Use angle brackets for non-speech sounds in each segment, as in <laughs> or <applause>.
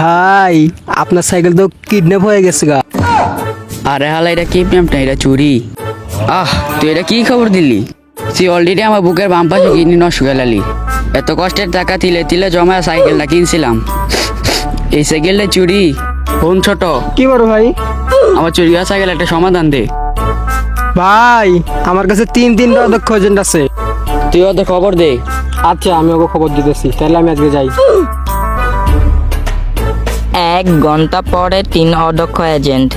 ভাই আপনার সাইকেল তো কিডন্যাপ হয়ে গেছে গা। আরে হালা এটা কি প্যাম্পটা? এটা চুরি। আহ তুই এটা কি খবর দিলি? তুই অলরেডি আমার বুকের বাম পাশে কিডনি নষ্ট করে লালি এত কষ্টের টাকা তিলে তিলে জমা সাইকেলটা কিনছিলাম। এই সাইকেলটা চুরি। ফোন ছোট। কি বড় ভাই? আমার চুরি হওয়া সাইকেল একটা সমাধান দে। ভাই আমার কাছে তিন তিনটা অধ্যক্ষ এজেন্ট আছে। তুই ওদের খবর দে। আচ্ছা আমি ওকে খবর দিতেছি। তাহলে আমি আজকে যাই। এক ঘণ্টা পরে তিন অধ্যক্ষ এজেন্ট।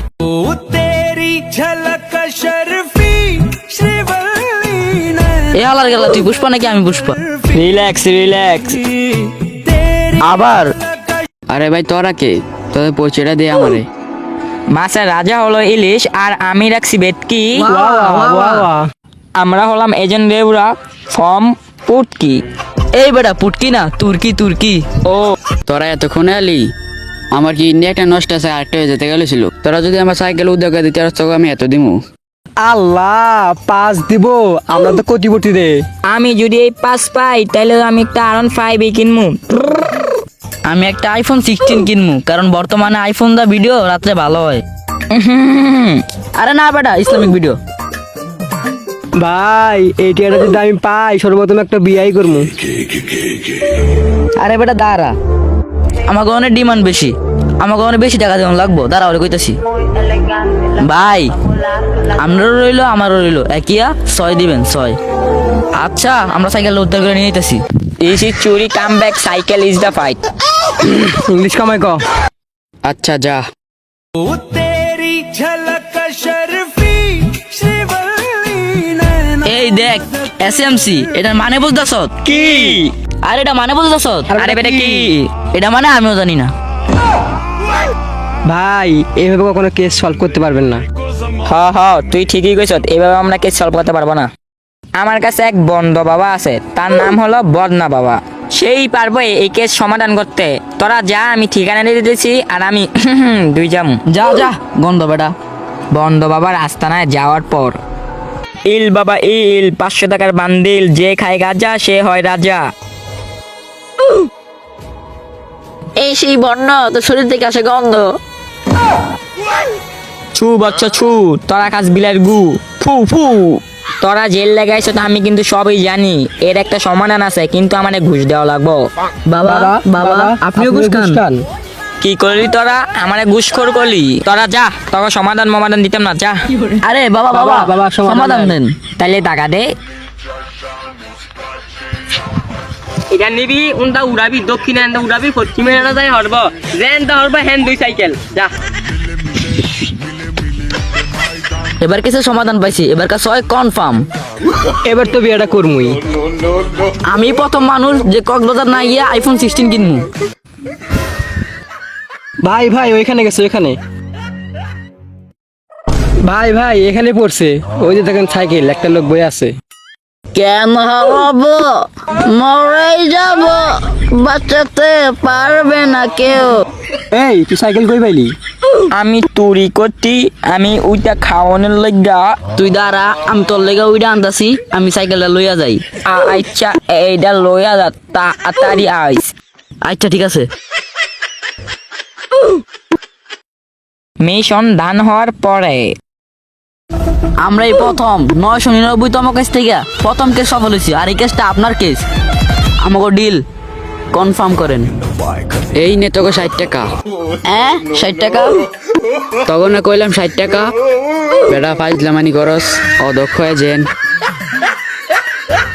এ আলার গেল তুই পুষ্পা নাকি আমি পুষ্পা রিল্যাক্স রিল্যাক্স আবার। আরে ভাই তোরা কে? তোদের পরিচয়টা দে আমারে। মাছের রাজা হলো ইলিশ আর আমি রাখছি বেটকি আমরা হলাম এজেন্ট দেবরা ফর্ম পুটকি। এই বেটা পুটকি না তুর্কি তুর্কি। ও। তোরা এতক্ষণে আলি আমার কি ইন্ডিয়া একটা নষ্ট আছে আরেকটা হয়ে যেতে গেছিল তোরা যদি আমার সাইকেল উদ্যোগ দিতে তোকে আমি এত দিমু। আল্লাহ পাঁচ দিব আমরা তো কোটিপতি রে। আমি যদি এই পাস পাই তাহলে আমি একটা আরন ফাইভ কিনবো আমি একটা আইফোন সিক্সটিন কিনবো কারণ বর্তমানে আইফোন দা ভিডিও রাত্রে ভালো হয়। আরে না বেটা ইসলামিক ভিডিও ভাই এই টিয়াটা যদি আমি পাই সর্বপ্রথম একটা বিয়াই করব আরে বেটা দাঁড়া। আমাকে অনেক ডিমান্ড বেশি। আমাকে অনেক বেশি টাকা যেমন লাগবো। দাঁড়া ওরে কইতাছি। ভাই আমরাও রইল আমারও রইল। একিয়া ছয় দিবেন ছয়। আচ্ছা আমরা সাইকেল উদ্ধার করে নিয়ে যেতেছি ইস ইজ চুরি come back cycle is the fight English কামাই ক। আচ্ছা যা। এই দেখ এসএমসি এটার মানে বুঝদাস কি? আরে এটা মানে বুঝতেছ? আরে বেটা কি? এটা মানে আমিও জানি না। ভাই এইভাবে কখনো কেস সলভ করতে পারবেন না। হ হ তুই ঠিকই কইছ এইভাবে আমরা কেস সলভ করতে পারব না। আমার কাছে এক বন্ধ বাবা আছে তার নাম হলো বদনা বাবা। সেই পারব এই কেস সমাধান করতে। তোরা যা আমি ঠিকানা দিয়ে দিতেছি আর আমি <laughs> দুই যাম। যা যা গন্ধ বেটা। বন্ধ বাবার আস্তানায় যাওয়ার পর। ইল বাবা ইল পাঁচশো টাকার বান্দিল যে খায় গাজা সে হয় রাজা। এই সেই বর্ণ তো শরীর থেকে আসে গন্ধ। ছু বাচ্চা ছু তোরা কাজ বিলার গু। ফু ফু। তোরা জেল লাগাইছ তো আমি কিন্তু সবই জানি। এর একটা সমাধান আছে কিন্তু আমার ঘুষ দেওয়া লাগবো। বাবা বাবা আপনিও ঘুষ খান। কি করলি তোরা? আমারে ঘুষখোর করলি। তোরা যা তোকে সমাধান মমাধান দিতাম না যা। আরে বাবা বাবা, বাবা, সমাধান দেন। তাইলে টাকা দে। এটা নিবি উনটা উড়াবি দক্ষিণে এনটা উড়াবি পশ্চিমে এনটা যাই হরব। যেন তা হরব হেন দুই সাইকেল যা। এবার কিছু সমাধান পাইছি এবার কাছে হয় কনফার্ম এবার তো বিয়েটা করমুই। আমি প্রথম মানুষ যে কক্সবাজার না গিয়ে আইফোন সিক্সটিন কিনবো ভাই ভাই ওইখানে গেছে ওইখানে। ভাই ভাই এখানে পড়ছে। ওই যে দেখেন সাইকেল একটা লোক বই আছে। কেন হব? মরেই যাব। বাঁচাতে পারবে না কেউ। এই তুই সাইকেল কই পাইলি? আমি তুরি করতি আমি ওইটা খাওয়ানোর লাগা। তুই দাঁড়া আমি তোর লেগে ওইটা আনতাছি আমি সাইকেলটা লইয়া যাই। আচ্ছা এইটা লইয়া যা তাড়াতাড়ি আইস। আচ্ছা ঠিক আছে। মিশন ধান হওয়ার পরে। আমরা এই প্রথম। নয়শো নিরানব্বইতম কেস থেকে প্রথম কেস সফল হয়েছি। আর এই কেসটা আপনার কেস আমাকে ডিল কনফার্ম করেন। এই নে তোকে ষাট টাকা। হ্যাঁ? ষাট টাকা? তখন কইলাম ষাট টাকা। বেটা ফাইজলামানি করস অদক্ষ এজেন্ট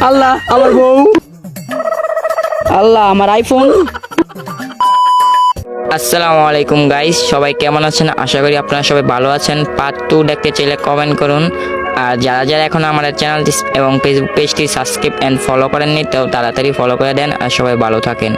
আল্লাহ আমার বউ। আল্লাহ আমার আইফোন আসসালামু আলাইকুম গাইস সবাই কেমন আছেন? আশা করি আপনারা সবাই ভালো আছেন। পার্ট টু দেখতে চাইলে কমেন্ট করুন। আর যারা যারা এখন আমাদের চ্যানেলটি এবং ফেসবুক পেজটি সাবস্ক্রাইব অ্যান্ড ফলো করেননি, তো তাড়াতাড়ি ফলো করে দেন। আর সবাই ভালো থাকেন।